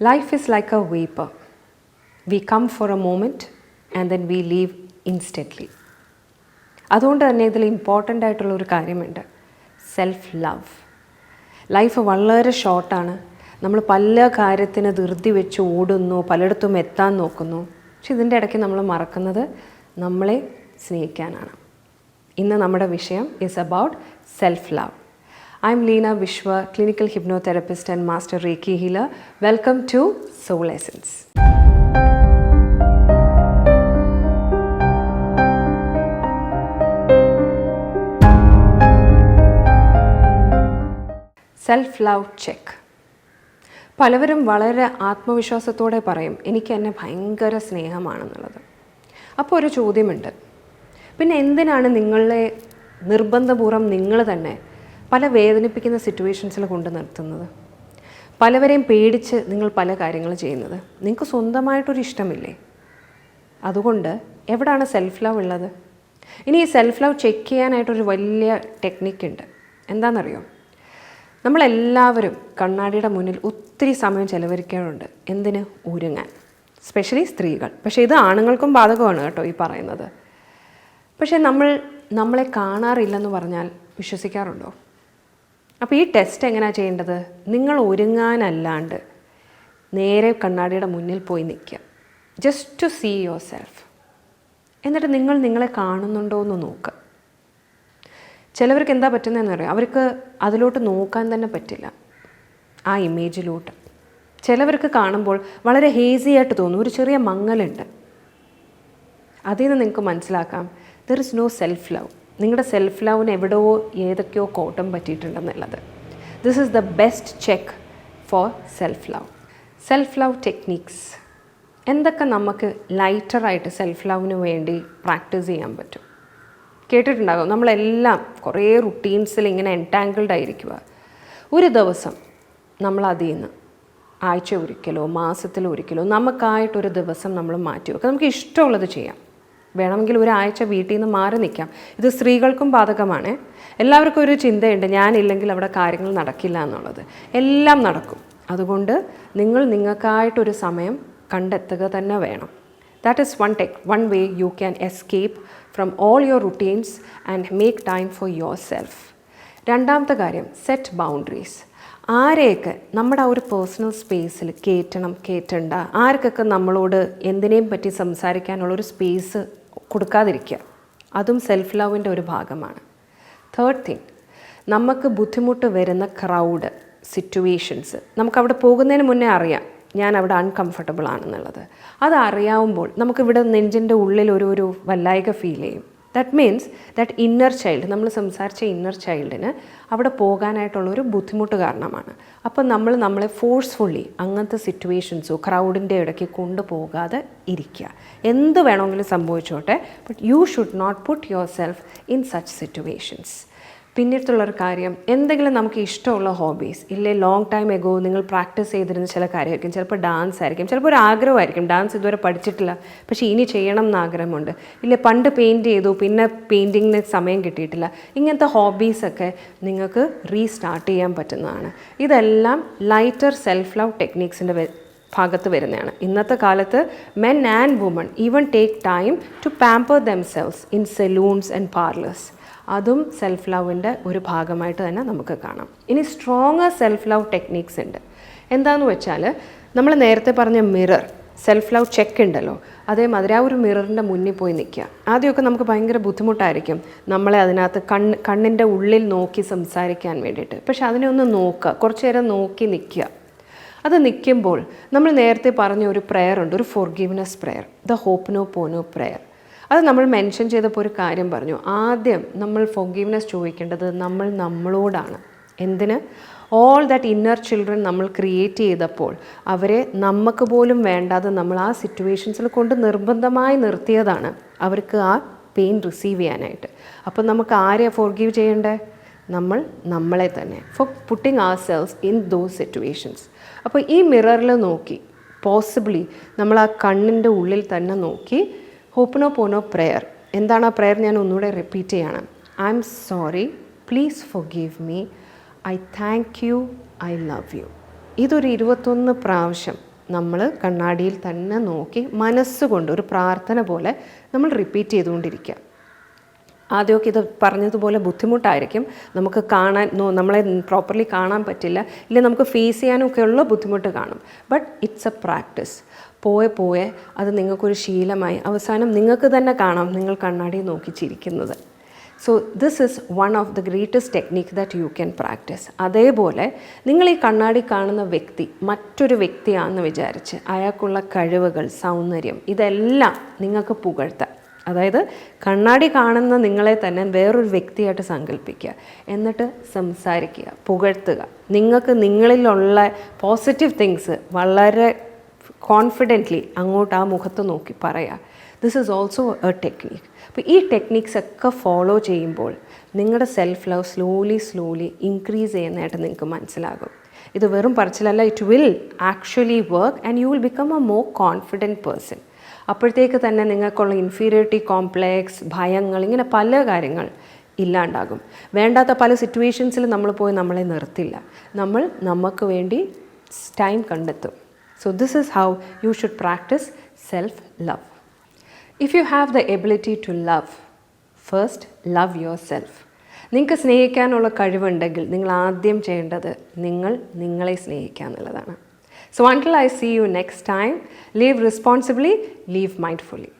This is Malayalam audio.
Life is like a vapor. We come for a moment and then we leave instantly. അതുകൊണ്ട് തന്നെ ഇതിൽ ഇമ്പോർട്ടന്റ് ആയിട്ടുള്ള ഒരു കാര്യമുണ്ട്. സെൽഫ് ലവ് ലൈഫ് വളരെ ഷോർട്ടാണ് നമ്മൾ പല കാര്യത്തിന് ധൃതി വെച്ച് ഓടുന്നു പലയിടത്തും എത്താൻ നോക്കുന്നു. പക്ഷെ ഇതിന്റെ ഇടയ്ക്ക് നമ്മൾ മറക്കുന്നത് നമ്മളെ സ്നേഹിക്കാനാണ്. ഇന്ന് നമ്മുടെ വിഷയം is about self love I'm Leena Vishwa clinical and and master reiki healer welcome to Essence. Self love check പലവരും വളരെ ആത്മവിശ്വാസത്തോടെ പറയും എനിക്ക് എന്നെ ഭയങ്കര സ്നേഹമാണെന്നുള്ളത്. അപ്പോൾ ഒരു ചോദ്യമുണ്ട്. പിന്നെ എന്തിനാണ് നിങ്ങളെ നിർബന്ധപൂർവം നിങ്ങൾ തന്നെ പല വേദനിപ്പിക്കുന്ന സിറ്റുവേഷൻസിൽ കൊണ്ട് നിർത്തുന്നത്. പലവരെയും പേടിച്ച് നിങ്ങൾ പല കാര്യങ്ങൾ ചെയ്യുന്നത്. നിങ്ങൾക്ക് സ്വന്തമായിട്ടൊരു ഇഷ്ടമില്ലേ? അതുകൊണ്ട് എവിടാണ് സെൽഫ് ലവ് ഉള്ളത്? ഇനി ഈ സെൽഫ് ലവ് ചെക്ക് ചെയ്യാനായിട്ടൊരു വലിയ ടെക്നിക്ക് ഉണ്ട്. എന്താണെന്നറിയോ നമ്മളെല്ലാവരും കണ്ണാടിയുടെ മുന്നിൽ ഒത്തിരി സമയം ചെലവഴിക്കാറുണ്ട്. എന്തിന്? ഒരുങ്ങാൻ സ്പെഷ്യലി സ്ത്രീകൾ. പക്ഷേ ഇത് ആണുങ്ങൾക്കും ബാധകമാണ് കേട്ടോ ഈ പറയുന്നത്. പക്ഷേ നമ്മൾ നമ്മളെ കാണാറില്ലെന്ന് പറഞ്ഞാൽ വിശ്വസിക്കാറുണ്ടോ? അപ്പോൾ ഈ ടെസ്റ്റ് എങ്ങനെയാണ് ചെയ്യേണ്ടത്? നിങ്ങൾ ഒരുങ്ങാനല്ലാണ്ട് നേരെ കണ്ണാടിയുടെ മുന്നിൽ പോയി നിൽക്കുക. Just to see yourself എന്നിട്ട് നിങ്ങൾ നിങ്ങളെ കാണുന്നുണ്ടോ എന്ന് നോക്കുക. ചിലവർക്ക് എന്താ പറ്റുന്നതെന്ന് പറയാം അവർക്ക് അതിലോട്ട് നോക്കാൻ തന്നെ പറ്റില്ല. ആ ഇമേജിലോട്ട് ചിലവർക്ക് കാണുമ്പോൾ വളരെ ഹേസി ആയിട്ട് തോന്നും. ഒരു ചെറിയ മങ്ങലുണ്ട്. അതിൽ നിന്ന് നിങ്ങൾക്ക് മനസ്സിലാക്കാം. There is no self love നിങ്ങളുടെ സെൽഫ് ലവിന് എവിടെയോ ഏതൊക്കെയോ കോട്ടം പറ്റിയിട്ടുണ്ടെന്നുള്ളത്. This is the best check for self love self love techniques എന്തൊക്കെ നമുക്ക് ലൈറ്ററായിട്ട് സെൽഫ് ലവിന് വേണ്ടി പ്രാക്ടീസ് ചെയ്യാൻ പറ്റും? കേട്ടിട്ടുണ്ടാകും. നമ്മളെല്ലാം കുറേ റുട്ടീൻസിൽ ഇങ്ങനെ എൻടാങ്കിൾഡ് ആയിരിക്കുക. ഒരു ദിവസം നമ്മൾ അതിൽ നിന്ന് ആഴ്ച ഒരിക്കലോ മാസത്തിൽ ഒരിക്കലോ നമുക്കായിട്ടൊരു ദിവസം നമ്മൾ മാറ്റി വെക്കുക നമുക്ക് ഇഷ്ടമുള്ളത് ചെയ്യാം. വേണമെങ്കിൽ ഒരാഴ്ച വീട്ടിൽ നിന്ന് മാറി നിൽക്കാം. ഇത് സ്ത്രീകൾക്കും ബാധകമാണ്. എല്ലാവർക്കും ഒരു ചിന്തയുണ്ട് ഞാനില്ലെങ്കിൽ അവിടെ കാര്യങ്ങൾ നടക്കില്ല എന്നുള്ളത്. എല്ലാം നടക്കും. അതുകൊണ്ട് നിങ്ങൾ നിങ്ങൾക്കായിട്ടൊരു സമയം കണ്ടെത്തുക തന്നെ വേണം. That is one tech one way you can escape from all your routines and make time for yourself രണ്ടാമത്തെ കാര്യം സെറ്റ് ബൗണ്ടറീസ് ആരെയൊക്കെ നമ്മുടെ ആ ഒരു പേഴ്സണൽ സ്പേസിൽ കയറ്റണം കയറ്റണ്ട ആർക്കൊക്കെ നമ്മളോട് എന്തിനേയും പറ്റി സംസാരിക്കാനുള്ള ഒരു സ്പേസ് കൊടുക്കാതിരിക്കുക. അതും സെൽഫ് ലവിന്റെ ഒരു ഭാഗമാണ്. തേർഡ് തിങ് നമുക്ക് ബുദ്ധിമുട്ട് വരുന്ന ക്രൗഡ് സിറ്റുവേഷൻസ് നമുക്കവിടെ പോകുന്നതിന് മുന്നേ അറിയാം ഞാൻ അവിടെ അൺകംഫർട്ടബിൾ ആണെന്നുള്ളത്. അത് അറിയാവുമ്പോൾ നമുക്കിവിടെ നെഞ്ചിന്റെ ഉള്ളിൽ ഒരു ഒരു വല്ലായിക ഫീൽ ചെയ്യും. That means that inner child നമ്മൾ സംസാരിച്ച ഇന്നർ ചൈൽഡിന് അവിടെ പോകാനായിട്ടുള്ളൊരു ബുദ്ധിമുട്ട് കാരണമാണ്. അപ്പം നമ്മൾ നമ്മളെ ഫോഴ്സ്ഫുള്ളി അങ്ങനത്തെ സിറ്റുവേഷൻസോ ക്രൗഡിന്റെ ഇടയ്ക്ക് കൊണ്ടുപോകാതെ ഇരിക്കുക. എന്ത് വേണമെങ്കിലും സംഭവിച്ചോട്ടെ but you should not put yourself in such situations പിന്നീടുള്ളൊരു കാര്യം എന്തെങ്കിലും നമുക്ക് ഇഷ്ടമുള്ള ഹോബീസ് ഇല്ലേ ലോങ് ടൈം എഗോ നിങ്ങൾ പ്രാക്ടീസ് ചെയ്തിരുന്ന ചില കാര്യമായിരിക്കും. ചിലപ്പോൾ ഡാൻസ് ആയിരിക്കും ചിലപ്പോൾ ഒരു ആഗ്രഹമായിരിക്കും. ഡാൻസ് ഇതുവരെ പഠിച്ചിട്ടില്ല പക്ഷേ ഇനി ചെയ്യണം എന്ന് ആഗ്രഹമുണ്ട്. ഇല്ലേ പണ്ട് പെയിന്റ് ചെയ്തു പിന്നെ പെയിന്റിങ്ങിന് സമയം കിട്ടിയിട്ടില്ല. ഇങ്ങനത്തെ ഹോബീസൊക്കെ നിങ്ങൾക്ക് റീസ്റ്റാർട്ട് ചെയ്യാൻ പറ്റുന്നതാണ്. ഇതെല്ലാം ലൈറ്റർ സെൽഫ് ലവ് ടെക്നീക്സിന്റെ ഭാഗത്ത് വരുന്നതാണ്. ഇന്നത്തെ കാലത്ത് men and women even take time to pamper damsels in salons and parlours അതും സെൽഫ് ലവിന്റെ ഒരു ഭാഗമായിട്ട് തന്നെ നമുക്ക് കാണാം. ഇനി സ്ട്രോങ് സെൽഫ് ലവ് ടെക്നീക്സ് ഉണ്ട്. എന്താണെന്ന് വെച്ചാൽ നമ്മൾ നേരത്തെ പറഞ്ഞ മിറർ സെൽഫ് ലവ് ചെക്ക് ഉണ്ടല്ലോ. അതേമാതിരി ആ ഒരു മിററിന്റെ മുന്നിൽ പോയി നിൽക്കുക. ആദ്യമൊക്കെ നമുക്ക് ഭയങ്കര ബുദ്ധിമുട്ടായിരിക്കും നമ്മളെ അതിനകത്ത് കണ്ണ് കണ്ണിന്റെ ഉള്ളിൽ നോക്കി സംസാരിക്കാൻ വേണ്ടിയിട്ട്. പക്ഷെ അതിനെ ഒന്ന് നോക്കുക കുറച്ച് നേരം നോക്കി നിൽക്കുക. അത് നിൽക്കുമ്പോൾ നമ്മൾ നേരത്തെ പറഞ്ഞ ഒരു പ്രെയർ ഉണ്ട് ഒരു forgiveness prayer the ho'oponopono prayer അത് നമ്മൾ മെൻഷൻ ചെയ്തപ്പോൾ ഒരു കാര്യം പറഞ്ഞു. ആദ്യം നമ്മൾ ഫോഗീവ്നെസ് ചോദിക്കേണ്ടത് നമ്മൾ നമ്മളോടാണ്. എന്തിന്? ഓൾ ദാറ്റ് ഇന്നർ ചിൽഡ്രൻ നമ്മൾ ക്രിയേറ്റ് ചെയ്തപ്പോൾ അവരെ നമുക്ക് പോലും വേണ്ടാതെ നമ്മൾ ആ സിറ്റുവേഷൻസിൽ കൊണ്ട് നിർബന്ധമായി നിർത്തിയതാണ്. അവർക്ക് ആ പെയിൻ റിസീവ് ചെയ്യാനായിട്ട്. അപ്പോൾ നമുക്ക് ആരെയാണ് ഫോർഗീവ് ചെയ്യേണ്ടത് നമ്മൾ നമ്മളെ തന്നെ. For putting ourselves in those situations അപ്പോൾ ഈ മിററിൽ നോക്കി. പോസിബിളി നമ്മൾ ആ കണ്ണിന്റെ ഉള്ളിൽ തന്നെ നോക്കി ഹോപ്പനോ പോനോ പ്രെയർ എന്താണ് ആ പ്രെയർ ഞാൻ ഒന്നുകൂടെ റിപ്പീറ്റ് ചെയ്യണം. I'm sorry please forgive me I thank you I love you ഇതൊരു ഇരുപത്തൊന്ന് പ്രാവശ്യം നമ്മൾ കണ്ണാടിയിൽ തന്നെ നോക്കി മനസ്സുകൊണ്ട് ഒരു പ്രാർത്ഥന പോലെ നമ്മൾ റിപ്പീറ്റ് ചെയ്തുകൊണ്ടിരിക്കുക. ആദ്യമൊക്കെ ഇത് പറഞ്ഞതുപോലെ ബുദ്ധിമുട്ടായിരിക്കും. നമുക്ക് കാണാൻ നമ്മളെ പ്രോപ്പർലി കാണാൻ പറ്റില്ല. ഇല്ല നമുക്ക് ഫേസ് ചെയ്യാനൊക്കെ ഉള്ള ബുദ്ധിമുട്ട് കാണും. ബട്ട് ഇറ്റ്സ് എ പ്രാക്ടീസ് പോയെ പോയെ അത് നിങ്ങൾക്കൊരു ശീലമായി. അവസാനം നിങ്ങൾക്ക് തന്നെ കാണാം. നിങ്ങൾ കണ്ണാടി നോക്കി ചിരിക്കുന്നത്. So this is one of the greatest technique that you can practice അതേപോലെ നിങ്ങൾ ഈ കണ്ണാടി കാണുന്ന വ്യക്തി മറ്റൊരു വ്യക്തിയാണെന്ന് വിചാരിച്ച് അയാൾക്കുള്ള കഴിവുകൾ സൗന്ദര്യം ഇതെല്ലാം നിങ്ങൾക്ക് പുകഴ്ത്താം. അതായത് കണ്ണാടി കാണുന്ന നിങ്ങളെ തന്നെ വേറൊരു വ്യക്തിയായിട്ട് സങ്കല്പിക്കുക. എന്നിട്ട് സംസാരിക്കുക പുകഴ്ത്തുക. നിങ്ങൾക്ക് നിങ്ങളിലുള്ള പോസിറ്റീവ് തിങ്സ് വളരെ കോൺഫിഡന്റ്ലി അങ്ങോട്ട് ആ മുഖത്ത് നോക്കി പറയുക this is also a technique അപ്പോൾ ഈ ടെക്നിക്സ് ഒക്കെ ഫോളോ ചെയ്യുമ്പോൾ നിങ്ങളുടെ self love slowly slowly increase ചെയ്യുന്നതായിട്ട് നിങ്ങൾക്ക് മനസ്സിലാകും. ഇത് വെറും പറച്ചിലല്ല it will actually work and you will become a more confident person അപ്പോഴത്തേക്ക് തന്നെ നിങ്ങൾക്കുള്ള ഇൻഫീരിയോറിറ്റി കോംപ്ലെക്സ് ഭയങ്ങൾ ഇങ്ങനെ പല കാര്യങ്ങൾ ഇല്ലാണ്ടാകും. വേണ്ടാത്ത പല സിറ്റുവേഷൻസിൽ നമ്മൾ പോയി നമ്മളെ നിർത്തില്ല. നമ്മൾ നമുക്ക് വേണ്ടി ടൈം കണ്ടെത്തും. So this is how you should practice self love if you have the ability to love first love yourself നിങ്ങൾക്ക് സ്നേഹിക്കാനുള്ള കഴിവുണ്ടെങ്കിൽ നിങ്ങൾ ആദ്യം ചെയ്യേണ്ടത് നിങ്ങൾ നിങ്ങളെ സ്നേഹിക്കുക എന്നുള്ളതാണ്. So until I see you next time, live responsibly, live mindfully.